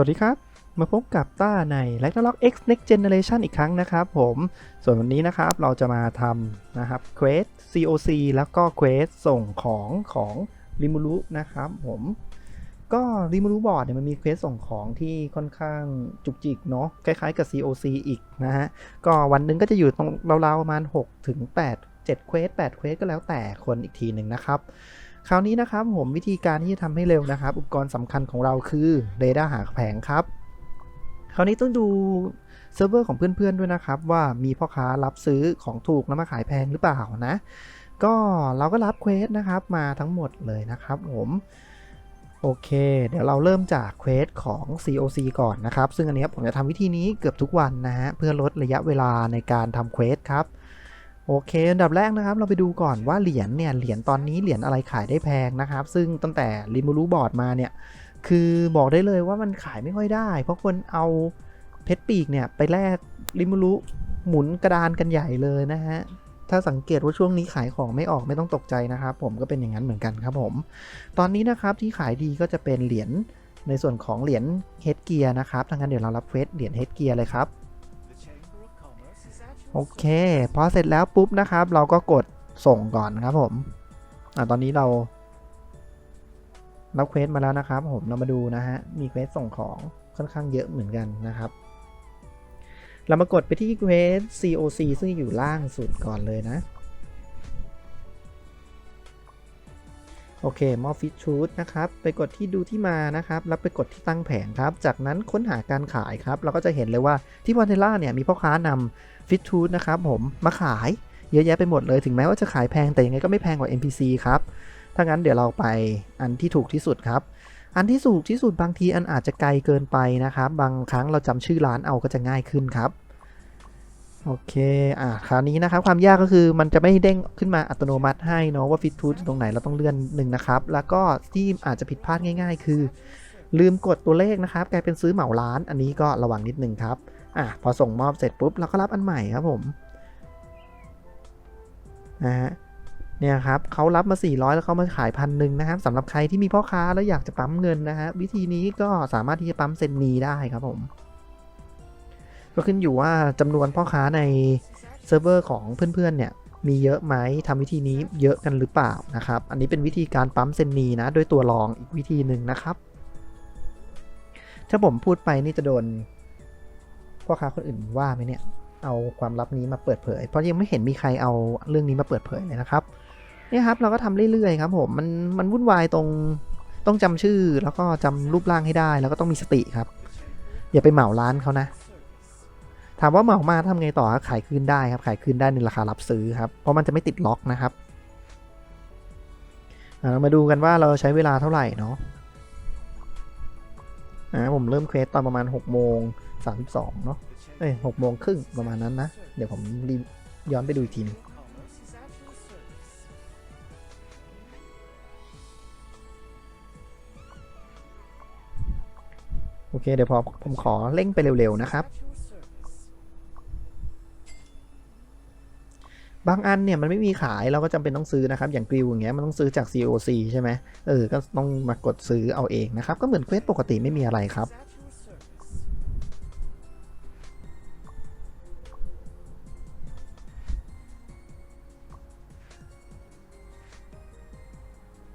วัสดีครับ มาพบกับต้าใน r a g n a r o k X Next Generation อีกครั้งนะครับผม ส่วนวันนี้นะครับเราจะมาทำนะครับเควส COC แล้วก็เควสส่งของของริมูรุนะครับผมก็ริมูรุบอร์ดเนี่ยมันมีเควสส่งของที่ค่อนข้างจุกจิกเนาะคล้ายๆกับ COC อีกนะฮะ ก็วันนึงก็จะอยู่ตรงราวๆประมาณ6ถึง8 7เควส8เควสก็แล้วแต่คนอีกทีหนึ่งนะครับ คราวนี้นะครับผมวิธีการที่จะทำให้เร็วนะครับ อุปกรณ์สำคัญของเราคือเรดาร์หาแผงครับ คราวนี้ต้องดูเซิร์ฟเวอร์ของเพื่อนๆด้วยนะครับ ว่ามีพ่อค้ารับซื้อของถูกแล้วมาขายแพงหรือเปล่านะ ก็เราก็รับเควสนะครับมาทั้งหมดเลยนะครับผมโอเค เดี๋ยวเราเริ่มจากเควสของ COC ก่อนนะครับ ซึ่งอันนี้ผมจะทำวิธีนี้เกือบทุกวันนะฮะ เพื่อลดระยะเวลาในการทำเควสครับ โอเค อันดับแรกนะครับ เราไปดูก่อนว่าเหรียญเนี่ย เหรียญตอนนี้เหรียญอะไรขายได้แพงนะครับ ซึ่งตั้งแต่ริมูรูบอร์ดมาเนี่ย คือบอกได้เลยว่ามันขายไม่ค่อยได้ เพราะคนเอาเพชรปีกเนี่ย ไปแลกริมูรุหมุนกระดานกันใหญ่เลยนะฮะ ถ้าสังเกตว่าช่วงนี้ขายของไม่ออกไม่ต้องตกใจนะครับ ผมก็เป็นอย่างนั้นเหมือนกันครับผม ตอนนี้นะครับที่ขายดีก็จะเป็นเหรียญในส่วนของเหรียญเฮดเกียร์นะครับถ้างั้นเดี๋ยวเรารับเฟสเหรียญเฮดเกียร์เลยครับ โอเค พอเสร็จแล้วปุ๊บนะครับ เราก็กดส่งก่อนครับผมอ่าตอนนี้เรารับเควสมาแล้วนะครับ ผมเรามาดูนะฮะมีเควสส่งของค่อนข้างเยอะเหมือนกันนะครับ เรามากดไปที่เควส COC ซึ่งอยู่ล่างสุดก่อนเลยนะ โอเคมอฟฟิชชูดนะครับไปกดที่ดูที่มานะครับ แล้วไปกดที่ตั้งแผงครับ จากนั้นค้นหาการขายครับ เราก็จะเห็นเลยว่าที่วอนเทล่าเนี่ยมีพ่อค้านำฟิตทูดนะครับผมมาขายเยอะแยะไปหมดเลยถึงแม้ว่าจะขายแพงแต่ยังไงก็ไม่แพงกว่า NPC ครับ ถ้างั้นเดี๋ยวเราไปอันที่ถูกที่สุดครับ อันที่ถูกที่สุดบางทีอันอาจจะไกลเกินไปนะครับ บางครั้งเราจำชื่อร้านเอาก็จะง่ายขึ้นครับ โอเค อ่า คราวนี้นะครับ ความยากก็คือมันจะไม่เด้งขึ้นมาอัตโนมัติให้เนาะว่าฟิตทูดตรงไหนเราต้องเลื่อนหนึ่งนะครับ แล้วก็ที่อาจจะผิดพลาดง่าย ๆ คือ ลืมกดตัวเลขนะครับ กลายเป็นซื้อเหมาร้าน อันนี้ก็ระวังนิดนึงครับ อะพอส่งมอบเสร็จปุ๊บเราก็รับอันใหม่ครับผม นะฮะ เนี่ยครับเขารับมา 400 แล้วเขามาขายพันหนึ่งนะครับสำหรับใครที่มีพ่อค้าแล้วอยากจะปั๊มเงินนะฮะ วิธีนี้ก็สามารถที่จะปั๊มเซนมีได้ครับผม ก็ขึ้นอยู่ว่าจำนวนพ่อค้าในเซิร์ฟเวอร์ของเพื่อนๆเนี่ยมีเยอะไหมทำวิธีนี้เยอะกันหรือเปล่านะครับ อันนี้เป็นวิธีการปั๊มเซนมีนะด้วยตัวรองอีกวิธีหนึ่งนะครับ ถ้าผมพูดไปนี่จะโดนพ่อค้าคนอื่นว่าไหมเนี่ยเอาความลับนี้มาเปิดเผย เพราะยังไม่เห็นมีใครเอาเรื่องนี้มาเปิดเผยเลยนะครับเนี่ยครับเราก็ทำเรื่อยๆครับผมมันมันวุ่นวายตรงต้องจำชื่อแล้วก็จำรูปร่างให้ได้ แล้วก็ต้องมีสติครับ อย่าไปเหมาร้านเขานะ ถามว่าเหมามาทำไงต่อครับขายคืนได้ครับขายคืนได้ในราคารับซื้อครับเพราะมันจะไม่ติดล็อกนะครับเรามาดูกันว่าเราใช้เวลาเท่าไหร่เนาะอ่าผมเริ่มเควสตอนประมาณ6โมง32เนาะเอ้ยหกโมงครึ่งประมาณนั้นนะ เดี๋ยวผมรีย้อนไปดูอีกทีนึงโอเค เดี๋ยวพอผมขอเร่งไปเร็ว ๆ นะครับ บางอันเนี่ยมันไม่มีขายเราก็จำเป็นต้องซื้อนะครับ อย่างกริวอย่างเงี้ยมันต้องซื้อจาก COC ใช่ไหมเออ ก็ต้องมากดซื้อเอาเองนะครับ ก็เหมือนเควสปกติไม่มีอะไรครับ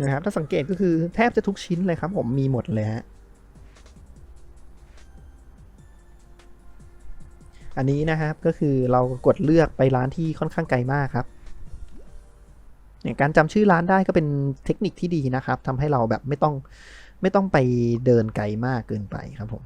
นะครับถ้าสังเกตก็คือแทบจะทุกชิ้นเลยครับผมมีหมดเลยฮะ อันนี้นะครับก็คือเรากดเลือกไปร้านที่ค่อนข้างไกลมากครับเนี่ยการจำชื่อร้านได้ก็เป็นเทคนิคที่ดีนะครับทำให้เราแบบไม่ต้องไม่ต้องไปเดินไกลมากเกินไปครับผม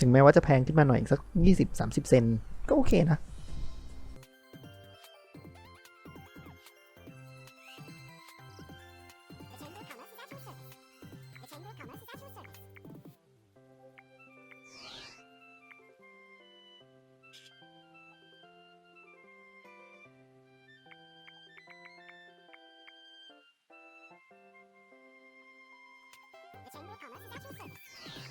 ถึงแม้ว่าจะแพงขึ้นมาหน่อยอีกสัก 20-30 เซนก็โอเคนะ 好了是加青色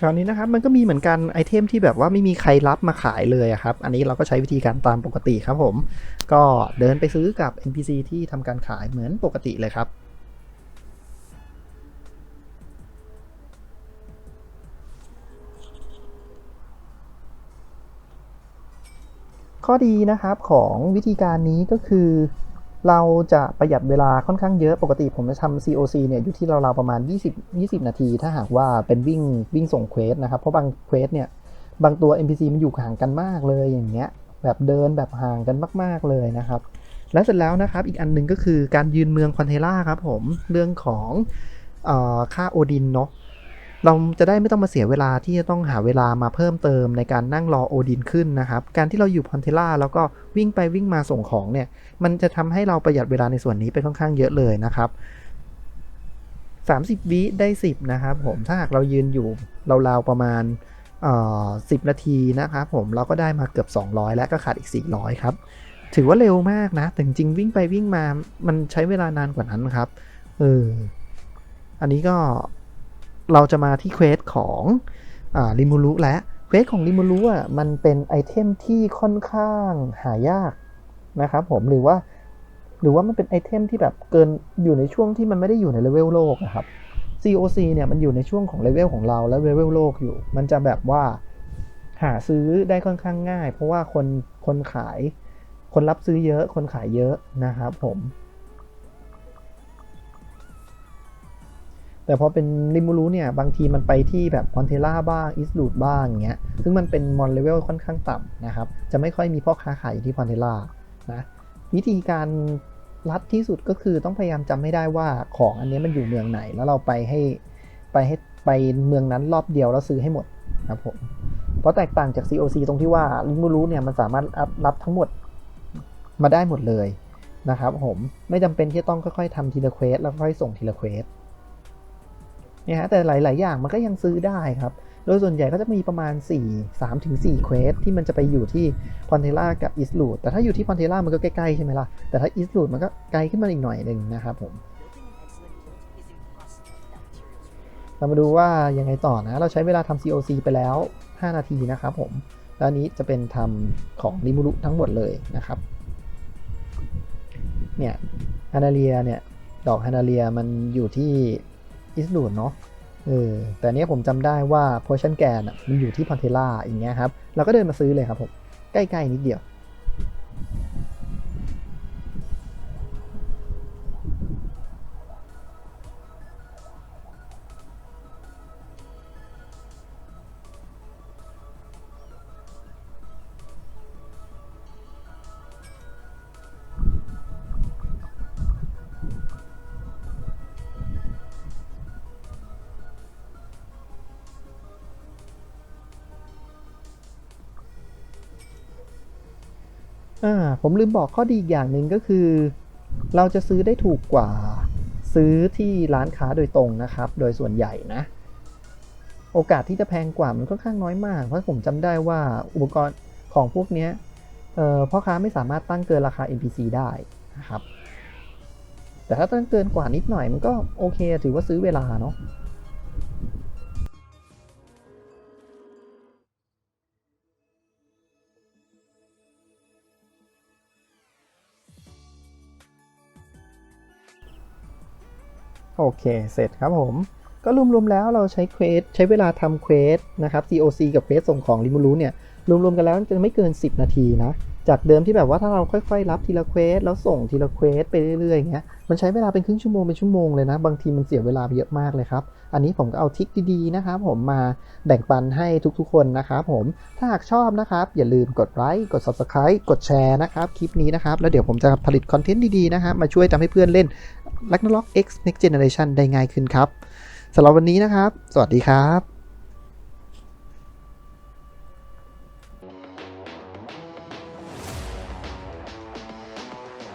คราวนี้นะครับมันก็มีเหมือนกันไอเทมที่แบบว่าไม่มีใครรับมาขายเลยครับ อันนี้เราก็ใช้วิธีการตามปกติครับผม ก็เดินไปซื้อกับ NPC ที่ทำการขายเหมือนปกติเลยครับข้อดีนะครับของวิธีการนี้ก็คือ เราจะประหยัดเวลาค่อนข้างเยอะปกติผมจะทำ COC เนี่ยอยู่ที่ราวๆประมาณ 20 20 นาที ถ้าหากว่าเป็นวิ่งวิ่งส่งเควสนะครับ เพราะบางเควสเนี่ยบางตัว NPC มันอยู่ห่างกันมากเลยอย่างเงี้ยแบบเดินแบบห่างกันมาก ๆเลยนะครับ และเสร็จแล้วนะครับอีกอันหนึ่งก็คือการยืนเมืองคอนเทล่าครับผมเรื่องของออค่าโอดินเนาะ เราจะได้ไม่ต้องมาเสียเวลาที่จะต้องหาเวลามาเพิ่มเติมในการนั่งรอโอดินขึ้นนะครับ การที่เราอยู่คอนเทล่าแล้วก็วิ่งไปวิ่งมาส่งของเนี่ย มันจะทำให้เราประหยัดเวลาในส่วนนี้ไปค่อนข้างเยอะเลยนะครับ 30 วิได้ 10 นะครับ ผมถ้าหากเรายืนอยู่ราวๆประมาณเอ่อ10นาทีนะครับผมเราก็ได้มาเกือบ 200 และก็ขาดอีก 400 ครับ ถือว่าเร็วมากนะแต่จริงวิ่งไปวิ่งมามันใช้เวลานานกว่านั้นครับเอออันนี้ก็ เราจะมาที่เควสของริมูรุและเควสของริมูรุอะมันเป็นไอเทมที่ค่อนข้างหายากนะครับผมหรือว่า หรือว่ามันเป็นไอเทมที่แบบเกินอยู่ในช่วงที่มันไม่ได้อยู่ในเลเวลโลกอะครับ COC เนี่ยมันอยู่ในช่วงของเลเวลของเราและเลเวลโลกอยู่ มันจะแบบว่าหาซื้อได้ค่อนข้างง่าย เพราะว่าคนคนขาย คนรับซื้อเยอะคนขายเยอะนะครับผม แต่พอเป็นริมูรุเนี่ยบางทีมันไปที่แบบคอนเทล่าบ้างอิสลูดบ้างอย่างเงี้ยซึ่งมันเป็นมอนเลเวลค่อนข้างต่ำนะครับ จะไม่ค่อยมีพ่อค้าขายอยู่ที่คอนเทล่านะวิธีการรัดที่สุดก็คือต้องพยายามจำให้ได้ว่าของอันนี้มันอยู่เมืองไหน แล้วเราไปให้ไปให้ไปเมืองนั้นรอบเดียวแล้วซื้อให้หมดครับผมเพราะแตกต่างจาก COC ตรงที่ว่าลิมูรูเนี่ยมันสามารถรับรับทั้งหมดมาได้หมดเลยนะครับผมไม่จำเป็นที่ต้องค่อยๆทำทีละเควสแล้วค่อยส่งทีละเควส เนี่ยฮะแต่หลาย ๆ อย่างมันก็ยังซื้อได้ครับ โดยส่วนใหญ่ก็จะมีประมาณ 4 3ถึง4เควสที่มันจะไปอยู่ที่พอนเทล่ากับอิสลูดแต่ถ้าอยู่ที่พอนเทล่ามันก็ใกล้ ๆ ใช่ไหมล่ะ แต่ถ้าอิสลูดมันก็ไกลขึ้นมาอีกหน่อยหนึ่งนะครับผมเรามาดูว่ายังไงต่อนะ เราใช้เวลาทำ COC ไปแล้ว 5 นาทีนะครับผม แล้วอันนี้จะเป็นทำของริมูรุทั้งหมดเลยนะครับ เนี่ยฮานาเลียเนี่ย ดอกฮานาเลียมันอยู่ที่ อิสดูดเนาะเออแต่เนี้ยผมจำได้ว่าโพชั่นแกนอะมันอยู่ที่พันเทล่าอย่างเงี้ยครับเราก็เดินมาซื้อเลยครับผม ใกล้ ๆ นิดเดียว อ่าผมลืมบอกข้อดีอีกอย่างหนึ่งก็คือ เราจะซื้อได้ถูกกว่าซื้อที่ร้านค้าโดยตรงนะครับ โดยส่วนใหญ่นะ โอกาสที่จะแพงกว่ามันค่อนข้างน้อยมาก เพราะผมจำได้ว่าอุปกรณ์ของพวกนี้พ่อค้าไม่สามารถตั้งเกินราคา NPC ได้นะครับ แต่ถ้าตั้งเกินกว่านิดหน่อยมันก็โอเค ถือว่าซื้อเวลาเนาะ โอเค เสร็จครับผม ก็รวมๆแล้วเราใช้เควสใช้เวลาทำเควสนะครับ COC กับเควสส่งของริมูรุเนี่ยรวมๆกันแล้วจะไม่เกิน 10 นาทีนะ จากเดิมที่แบบว่าถ้าเราค่อยๆ รับทีละเควสแล้วส่งทีละเควสไปเรื่อยๆอย่างเงี้ย มันใช้เวลาเป็นครึ่งชั่วโมงเป็นชั่วโมงเลยนะ บางทีมันเสียเวลาเยอะมากเลยครับ อันนี้ผมก็เอาทริคดีๆนะครับผมมาแบ่งปันให้ทุกๆ คนนะครับผม ถ้าหากชอบนะครับ อย่าลืมกดไลค์ กด Subscribe กดแชร์นะครับคลิปนี้นะครับ แล้วเดี๋ยวผมจะผลิตคอนเทนต์ดีๆนะครับมาช่วยทำให้เพื่อนเล่น Ragnarok X Next Generation ได้ง่ายขึ้นครับสำหรับวันนี้นะครับ สวัสดีครับ